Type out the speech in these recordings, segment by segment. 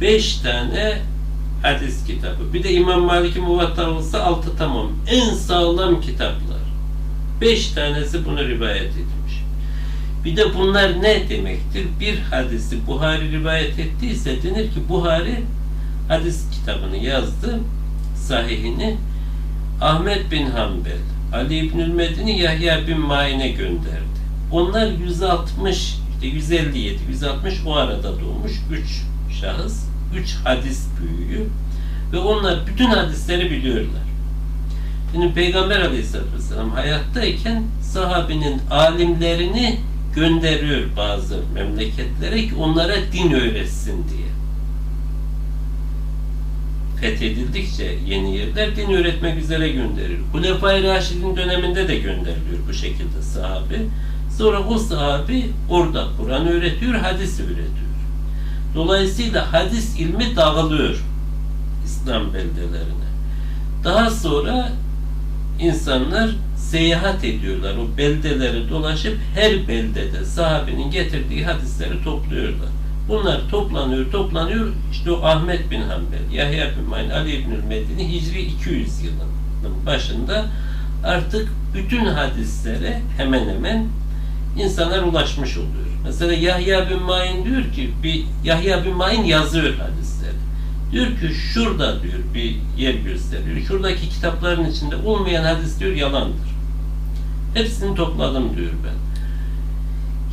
beş tane hadis kitabı. Bir de İmam Malik'in Muvatta olsa altı tamam. En sağlam kitaplar. Beş tanesi bunu rivayet etmiş. Bir de bunlar ne demektir? Bir hadisi Buhari rivayet ettiyse denir ki Buhari hadis kitabını yazdı, sahihini Ahmet bin Hanbel, Ali İbnül Medini Yahya bin Ma'in'e gönderdi. Onlar 160, işte 157, 160 o arada doğmuş 3 şahıs, 3 hadis büyüğü ve onlar bütün hadisleri biliyorlar. Şimdi Peygamber Aleyhisselatü Vesselam hayattayken sahabinin alimlerini gönderiyor bazı memleketlere ki onlara din öğretsin diye. Fethedildikçe yeni yerler din öğretmek üzere gönderiyor. Hulefai Raşid'in döneminde de gönderiliyor bu şekilde sahabi. Sonra o sahabi orada Kur'an öğretiyor, hadis öğretiyor. Dolayısıyla hadis ilmi dağılıyor İslam beldelerine. Daha sonra insanlar seyahat ediyorlar. O beldeleri dolaşıp her beldede sahabenin getirdiği hadisleri topluyorlar. Bunlar toplanıyor, toplanıyor. İşte o Ahmet bin Hanbel, Yahya bin Mayn, Ali İbnül Medini Hicri 200 yılının başında artık bütün hadislere hemen hemen insanlar ulaşmış oluyor. Mesela Yahya bin Mayn diyor ki bir Yahya bin Mayn yazıyor hadisleri. Diyor ki şurada diyor bir yer gösteriyor. Şuradaki kitapların içinde olmayan hadis diyor yalandır. Hepsini topladım diyor ben.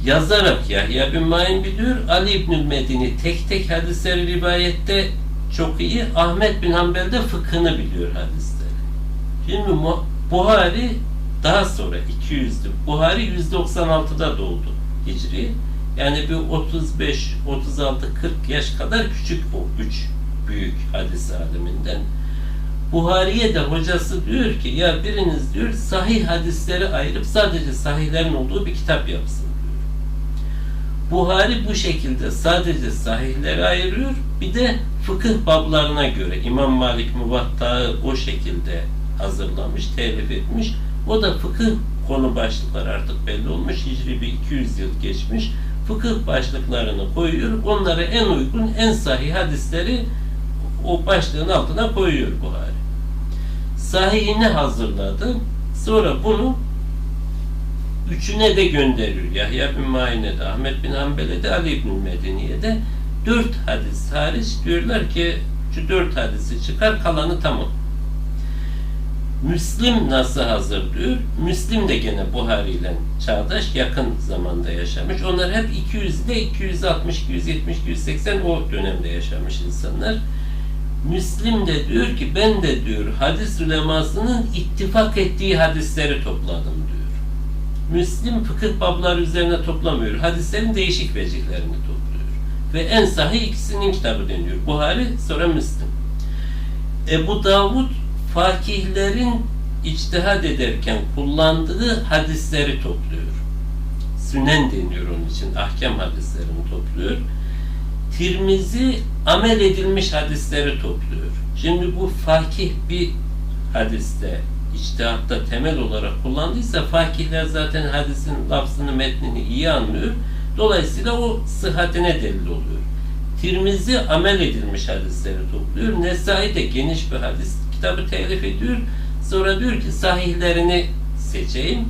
Yazarak Yahya bin Mayn biliyor. Ali İbnül Medini tek tek hadisleri rivayette çok iyi. Ahmet bin Hanbel de fıkhını biliyor hadisleri. Şimdi Buhari daha sonra 200'lü. Buhari 196'da doğdu Hicri. Yani bir 35, 36, 40 yaş kadar küçük bu üç büyük hadis aleminden. Buhari'ye de hocası diyor ki ya biriniz diyor sahih hadisleri ayırıp sadece sahihlerin olduğu bir kitap yapsın diyor. Buhari bu şekilde sadece sahihleri ayırıyor. Bir de fıkıh bablarına göre İmam Malik Muvatta'yı o şekilde hazırlamış, telif etmiş. O da fıkıh konu başlıkları artık belli olmuş. Hicri bir 200 yıl geçmiş. Fıkıh başlıklarını koyuyor. Onlara en uygun, en sahih hadisleri o başlığın altına koyuyor Buhari. Sahihini hazırladı. Sonra bunu üçüne de gönderiyor. Yahya bin Ma'in'e de, Ahmet bin Hanbel'e de, Ali bin Medeni'ye de dört hadis hariç diyorlar ki şu dört hadisi çıkar kalanı tamam. Müslim nasıl hazırlıyor? Müslim de gene Buhari ile çağdaş yakın zamanda yaşamış. Onlar hep 200 ile 260, 270, 280 o dönemde yaşamış insanlar. Müslim de diyor ki ben de diyor hadis ulemasının ittifak ettiği hadisleri topladım diyor. Müslim fıkıh babları üzerine toplamıyor. Hadislerin değişik vecihlerini topluyor. Ve en sahih ikisinin kitabı deniyor. Buhari sonra Müslim. Ebu Davud fakihlerin içtihad ederken kullandığı hadisleri topluyor. Sünen deniyor onun için. Ahkam hadislerini topluyor. Tirmizi amel edilmiş hadisleri topluyor. Şimdi bu fakih bir hadiste içtihatta temel olarak kullandıysa fakihler zaten hadisin lafzını, metnini iyi anlıyor. Dolayısıyla o sıhhatine delil oluyor. Tirmizi amel edilmiş hadisleri topluyor. Nesai de geniş bir hadis kitabı telif ediyor. Sonra diyor ki sahihlerini seçeyim.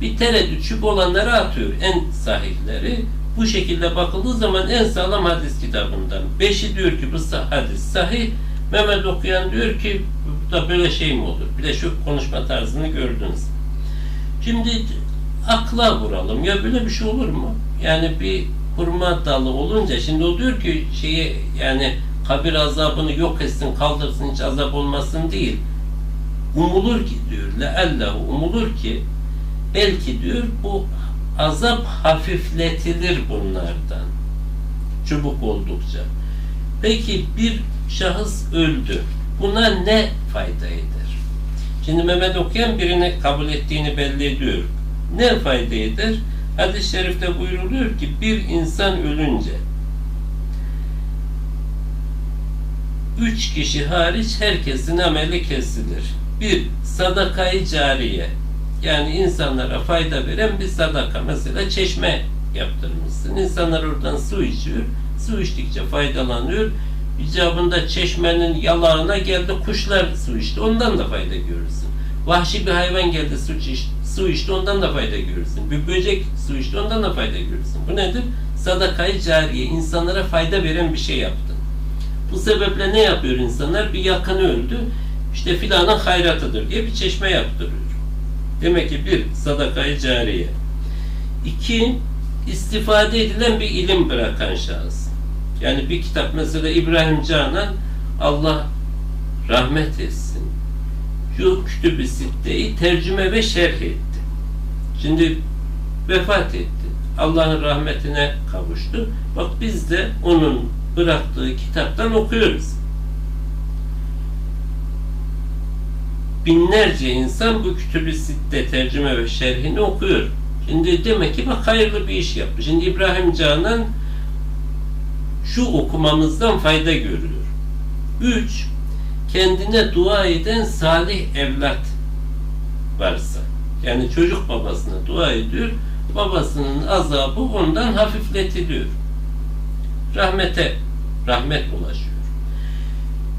Bir tereddüt şüphe olanları atıyor. En sahihleri. Bu şekilde bakıldığı zaman en sağlam hadis kitabından. Beşi diyor ki bu hadis sahih. Mehmet okuyan diyor ki da böyle şey mi olur? Bir de şu konuşma tarzını gördünüz. Şimdi akla vuralım. Ya böyle bir şey olur mu? Yani bir hurma dalı olunca şimdi o diyor ki şeyi yani kabir azabını yok etsin, kaldırsın, hiç azap olmasın değil. Umulur ki diyor, leallahu umulur ki belki diyor bu azap hafifletilir bunlardan. Çubuk oldukça. Peki bir şahıs öldü. Buna ne fayda eder? Şimdi Mehmet okuyan birini kabul ettiğini belli ediyor. Ne fayda eder? Hadis-i şerifte buyruluyor ki bir insan ölünce üç kişi hariç herkesin ameli kesilir. Bir, sadakayı cariye. Yani insanlara fayda veren bir sadaka. Mesela çeşme yaptırmışsın. İnsanlar oradan su içiyor. Su içtikçe faydalanıyor. İcabında çeşmenin yalağına geldi kuşlar su içti. Ondan da fayda görürsün. Vahşi bir hayvan geldi su, içti, su içti. Ondan da fayda görürsün. Bir böcek su içti. Ondan da fayda görürsün. Bu nedir? Sadakayı cariye. insanlara fayda veren bir şey yaptı. Bu sebeple ne yapıyor insanlar? Bir yakını öldü. İşte filanın hayratıdır diye bir çeşme yaptırıyor. Demek ki bir sadakayı cariye. İki istifade edilen bir ilim bırakan şahıs. Yani bir kitap mesela İbrahim Canan Allah rahmet etsin. Şu kütüb-i sitteyi tercüme ve şerh etti. Şimdi vefat etti. Allah'ın rahmetine kavuştu. Bak biz de onun bıraktığı kitaptan okuyoruz. Binlerce insan bu kütüb-i sitte tercüme ve şerhini okuyor. Şimdi demek ki bak hayırlı bir iş yapmış. Şimdi İbrahim Canan şu okumamızdan fayda görüyor. Üç, kendine dua eden salih evlat varsa. Yani çocuk babasına dua ediyor. Babasının azabı ondan hafifletiliyor. Rahmete, rahmet ulaşıyor.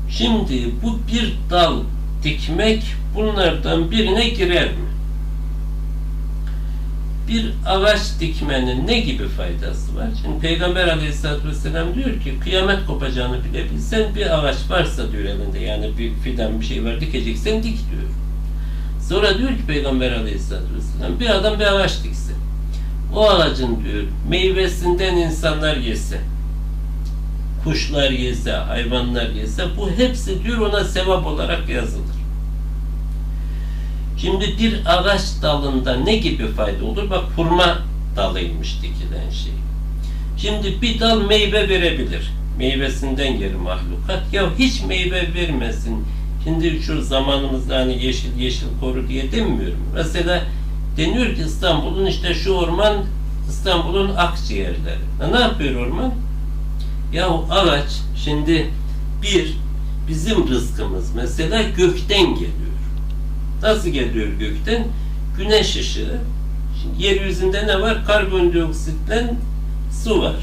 Şimdi bu bir dal dikmek bunlardan birine girer mi? bir ağaç dikmenin ne gibi faydası var? Şimdi Peygamber aleyhissalatü vesselam diyor ki kıyamet kopacağını bile bilsen bir ağaç varsa diyor elinde yani bir fidan bir şey var dikeceksen dik diyor. Sonra diyor ki Peygamber aleyhissalatü vesselam bir adam bir ağaç dikse o ağacın diyor meyvesinden insanlar yese kuşlar yese, hayvanlar yese bu hepsi diyor ona sevap olarak yazılır. Şimdi bir ağaç dalında ne gibi fayda olur? Bak hurma dalıymış dikilen şey. Şimdi bir dal meyve verebilir. Meyvesinden yer mahlukat. Ya hiç meyve vermesin. Şimdi şu zamanımızda hani yeşil yeşil koru diye demiyorum. Mesela deniyor ki İstanbul'un işte şu orman İstanbul'un akciğerleri. Ne yapıyor orman? Ya o ağaç şimdi bir bizim rızkımız mesela gökten geliyor. Nasıl geliyor gökten? Güneş ışığı. Şimdi yeryüzünde ne var? Karbondioksitle su var.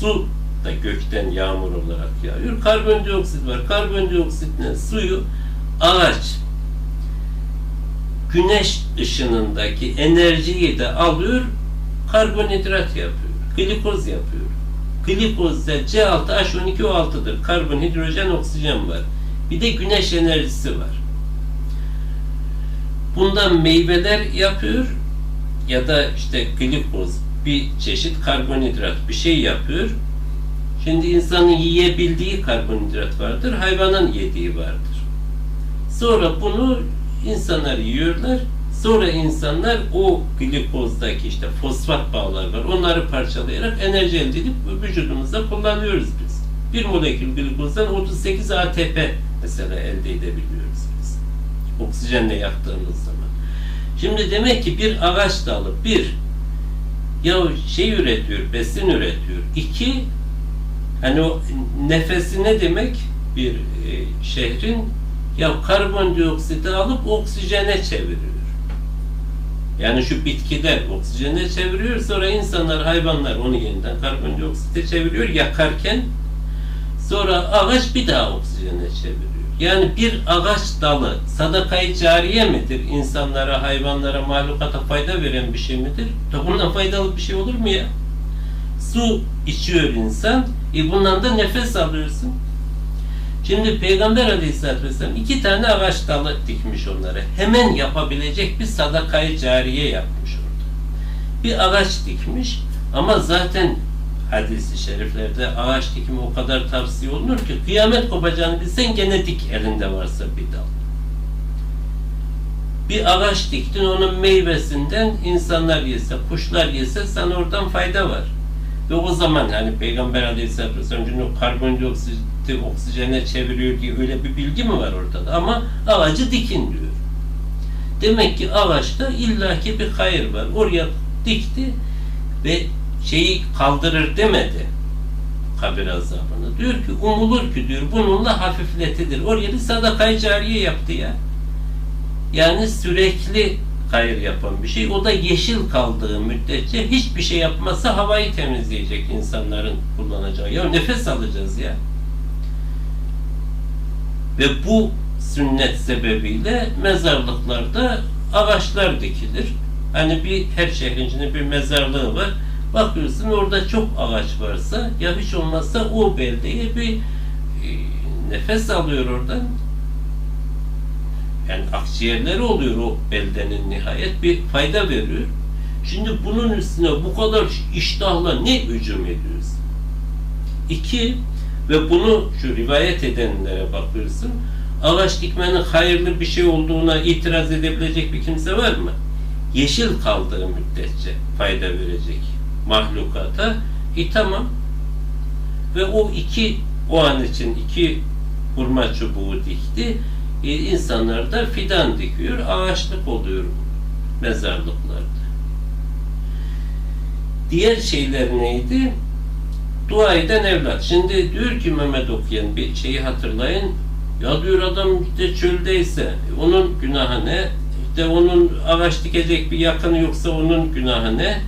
Su da gökten yağmur olarak yağıyor. Karbondioksit var. Karbondioksitle suyu ağaç güneş ışınındaki enerjiyi de alıyor, karbonhidrat yapıyor, glikoz yapıyor. Glikozda C6H12O6'dır. Karbon, hidrojen, oksijen var. Bir de güneş enerjisi var. Bundan meyveler yapıyor ya da işte glikoz bir çeşit karbonhidrat bir şey yapıyor. Şimdi insanın yiyebildiği karbonhidrat vardır, hayvanın yediği vardır. Sonra bunu insanlar yiyorlar. Sonra insanlar o glikozdaki işte fosfat bağlar var. Onları parçalayarak enerji elde edip vücudumuzda kullanıyoruz biz. Bir molekül glikozdan 38 ATP mesela elde edebiliyoruz biz. Oksijenle yaktığımız zaman. Şimdi demek ki bir ağaç dalı bir ya şey üretiyor, besin üretiyor. İki hani o nefesi ne demek bir e, şehrin ya karbondioksiti alıp oksijene çeviriyor. Yani şu bitkiler oksijene çeviriyor sonra insanlar, hayvanlar onu yeniden karbondioksite çeviriyor yakarken sonra ağaç bir daha oksijene çeviriyor. Yani bir ağaç dalı sadakayı cariye midir? İnsanlara, hayvanlara, mahlukata fayda veren bir şey midir? Da bundan faydalı bir şey olur mu ya? Su içiyor insan, e bundan da nefes alıyorsun. Şimdi Peygamber Aleyhisselatü Vesselam iki tane ağaç dalı dikmiş onlara. Hemen yapabilecek bir sadakayı cariye yapmış orada. Bir ağaç dikmiş ama zaten hadisi şeriflerde ağaç dikimi o kadar tavsiye olunur ki kıyamet kopacağını bilsen gene dik elinde varsa bir dal. Bir ağaç diktin onun meyvesinden insanlar yese, kuşlar yese sana oradan fayda var. Ve o zaman hani Peygamber Aleyhisselatü Vesselam çünkü karbondioksiti oksijene çeviriyor diye öyle bir bilgi mi var ortada? Ama ağacı dikin diyor. Demek ki ağaçta illaki bir hayır var. Oraya dikti ve şeyi kaldırır demedi kabir azabını. Diyor ki umulur ki diyor bununla hafifletilir. Oraya bir sadakayı cariye yaptı ya. Yani sürekli hayır yapan bir şey. O da yeşil kaldığı müddetçe hiçbir şey yapmazsa havayı temizleyecek insanların kullanacağı. Ya nefes alacağız ya. Ve bu sünnet sebebiyle mezarlıklarda ağaçlar dikilir. Hani bir her şehrin bir mezarlığı var. Bakıyorsun orada çok ağaç varsa ya hiç olmazsa o beldeye bir e, nefes alıyor oradan. Yani akciğerleri oluyor o beldenin nihayet bir fayda veriyor. Şimdi bunun üstüne bu kadar iştahla ne hücum ediyoruz? İki, ve bunu şu rivayet edenlere bakıyorsun. Ağaç dikmenin hayırlı bir şey olduğuna itiraz edebilecek bir kimse var mı? Yeşil kaldığı müddetçe fayda verecek mahlukata. E tamam. Ve o iki o an için iki hurma çubuğu dikti. E, insanlar da fidan dikiyor. Ağaçlık oluyor mezarlıklarda. Diğer şeyler neydi? Dua eden evlat. Şimdi diyor ki Mehmet okuyan bir şeyi hatırlayın. Ya diyor adam işte çöldeyse onun günahı ne? İşte onun ağaç dikecek bir yakını yoksa onun günahı ne?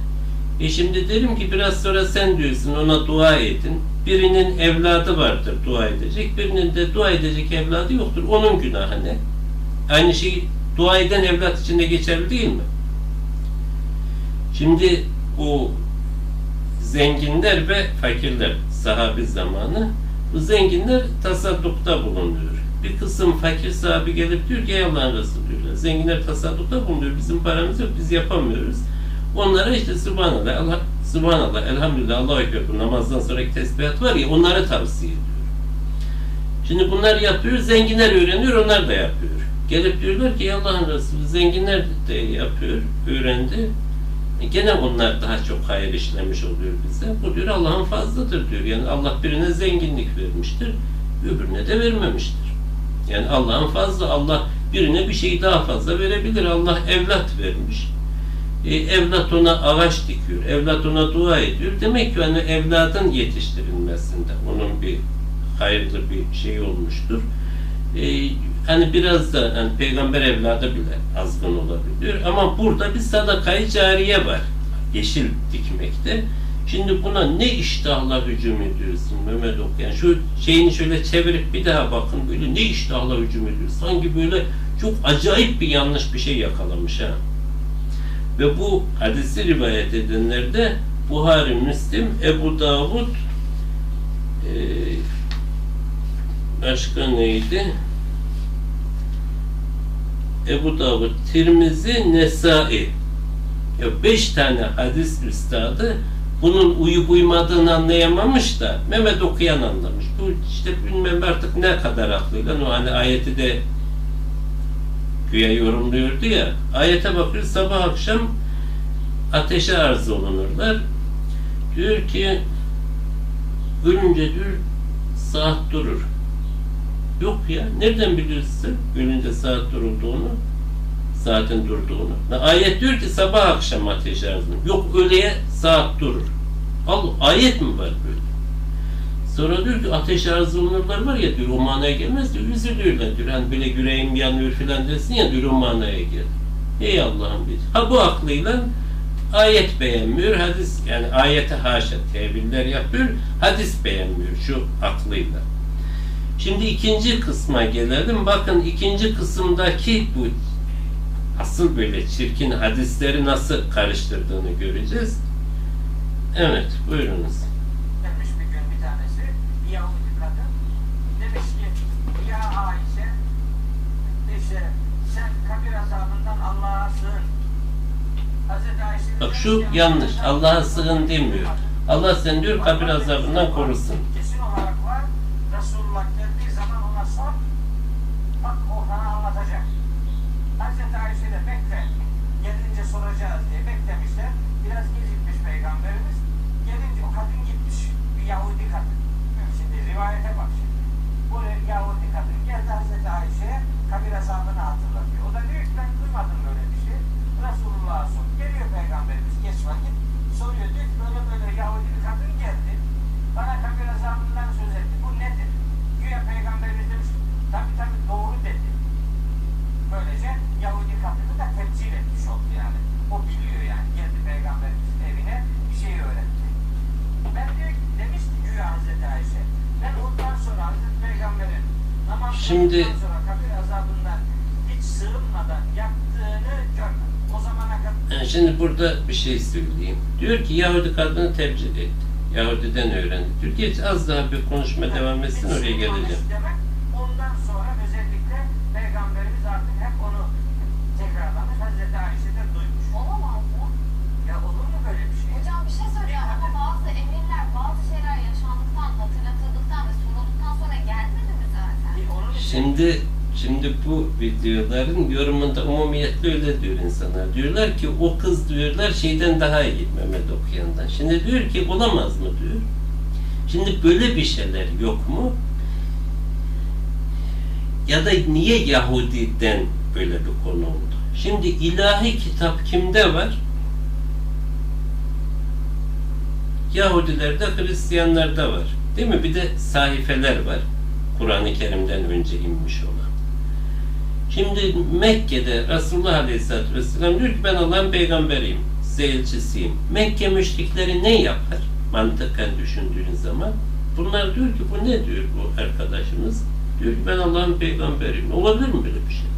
E şimdi derim ki biraz sonra sen diyorsun ona dua edin. Birinin evladı vardır dua edecek. Birinin de dua edecek evladı yoktur. Onun günahı ne? Aynı şey dua eden evlat için de geçerli değil mi? Şimdi o zenginler ve fakirler sahabi zamanı bu zenginler tasaddukta bulunuyor. Bir kısım fakir sahabi gelip diyor ki Allah'ın Resulü diyorlar. Zenginler tasaddukta bulunuyor. Bizim paramız yok. Biz yapamıyoruz. Onlara işte Subhanallah, Allah, Subhanallah, Elhamdülillah, Allahu Ekber namazdan sonraki tesbihat var ya onları tavsiye ediyor. Şimdi bunlar yapıyor, zenginler öğreniyor, onlar da yapıyor. Gelip diyorlar ki Allah'ın Resulü zenginler de yapıyor, öğrendi. E gene onlar daha çok hayır işlemiş oluyor bize. Bu diyor Allah'ın fazladır diyor. Yani Allah birine zenginlik vermiştir, öbürüne de vermemiştir. Yani Allah'ın fazla, Allah birine bir şey daha fazla verebilir. Allah evlat vermiş. E, evlat ona ağaç dikiyor, evlat ona dua ediyor. Demek ki hani evladın yetiştirilmesinde onun bir hayırlı bir şey olmuştur. E, hani biraz da hani peygamber evladı bile azgın olabiliyor. Ama burada bir sadakayı cariye var. Yeşil dikmekte. Şimdi buna ne iştahla hücum ediyorsun Mehmet okuyan? Şu şeyini şöyle çevirip bir daha bakın böyle ne iştahla hücum ediyor. Sanki böyle çok acayip bir yanlış bir şey yakalamış ha. Ve bu hadisi rivayet edenlerde Buhari, Müslim, Ebu Davud e, başka neydi? Ebu Davud, Tirmizi, Nesai. Ya beş tane hadis üstadı bunun uyup uymadığını anlayamamış da Mehmet okuyan anlamış. Bu işte bilmem artık ne kadar aklıyla o hani ayeti de güya yorumluyordu ya. Ayete bakıyor sabah akşam ateşe arz olunurlar. Diyor ki ölünce diyor saat durur. Yok ya. Nereden biliyorsun ölünce saat durulduğunu? Saatin durduğunu. Ayet diyor ki sabah akşam ateş arzı. Yok öğleye saat durur. Al ayet mi var böyle? Sonra diyor ki ateş arzı olunurlar var ya diyor o manaya gelmez diyor. Üzülüyorlar diyor. Hani böyle yüreğim yanıyor filan desin ya diyor o manaya gel. Ey Allah'ım bir. Ha bu aklıyla ayet beğenmiyor. Hadis yani ayete haşa teviller yapıyor. Hadis beğenmiyor şu aklıyla. Şimdi ikinci kısma gelelim. Bakın ikinci kısımdaki bu asıl böyle çirkin hadisleri nasıl karıştırdığını göreceğiz. Evet, buyurunuz. Demiş bir gün bir tanesi, bir Yahudi kadın. Demiş ki, ya Ayşe, işte sen kabir azabından Allah'a sığın. Hazreti Ayşe Bak şu yanlış. Allah'a sığın demiyor. Allah sen diyor kabir azabından korusun. Kesin olarak var. Resulullah geldiği zaman ona sor. Bak o anlatacak. Hazreti Ayşe de bekle. Gelince soracağız diye beklemişler. Biraz gecikmiş peygamberimiz. Gelince o kadın gitmiş. Bir Yahudi kadın. Şimdi rivayete bak şimdi. Bu Yahudi kadın geldi Hazreti Ayşe'ye kabir azabını hatırlatıyor. O da diyor ki ben duymadım böyle bir şey. Resulullah'a sor. Geliyor peygamberimiz geç vakit. Soruyor diyor ki böyle böyle Yahudi bir kadın geldi. Bana kabir azabından söz etti. Bu nedir? Güya peygamberimiz demiş Tabii tabii doğru dedi. Böylece Yahudi kafiri de tebcil etmiş oldu yani. O biliyor yani. Geldi peygamberimizin evine bir şey öğretti. Ben diyor ki güya Hazreti Ayşe. Ben ondan sonra Hazreti Peygamber'in namaz Şimdi... sonra kabir azabından hiç sığınmadan yaptığını görmedim. E, şimdi burada bir şey söyleyeyim. Diyor ki Yahudi kadını tebcil etti. Yahudiden öğrendi. Türkiye az daha bir konuşma devam etsin oraya geleceğim. Demek duymuş. Olamaz mı? Ya olur mu böyle bir şey? Hocam bir şey söyleyeceğim ama bazı emirler, bazı şeyler yaşandıktan, hatırlatıldıktan ve sorulduktan sonra gelmedi mi zaten? E, Şimdi şimdi bu videoların yorumunda umumiyetle öyle diyor insanlar. Diyorlar ki o kız diyorlar şeyden daha iyi Mehmet okuyandan. Şimdi diyor ki olamaz mı diyor. Şimdi böyle bir şeyler yok mu? Ya da niye Yahudiden böyle bir konu oldu? Şimdi ilahi kitap kimde var? Yahudilerde, Hristiyanlarda var. Değil mi? Bir de sahifeler var. Kur'an-ı Kerim'den önce inmiş olan. Şimdi Mekke'de Resulullah Aleyhisselatü Vesselam diyor ki ben Allah'ın peygamberiyim, size. Mekke müşrikleri ne yapar? Mantıken düşündüğün zaman. Bunlar diyor ki bu ne diyor bu arkadaşımız? Diyor ki ben Allah'ın peygamberiyim. Olabilir mi böyle bir şey?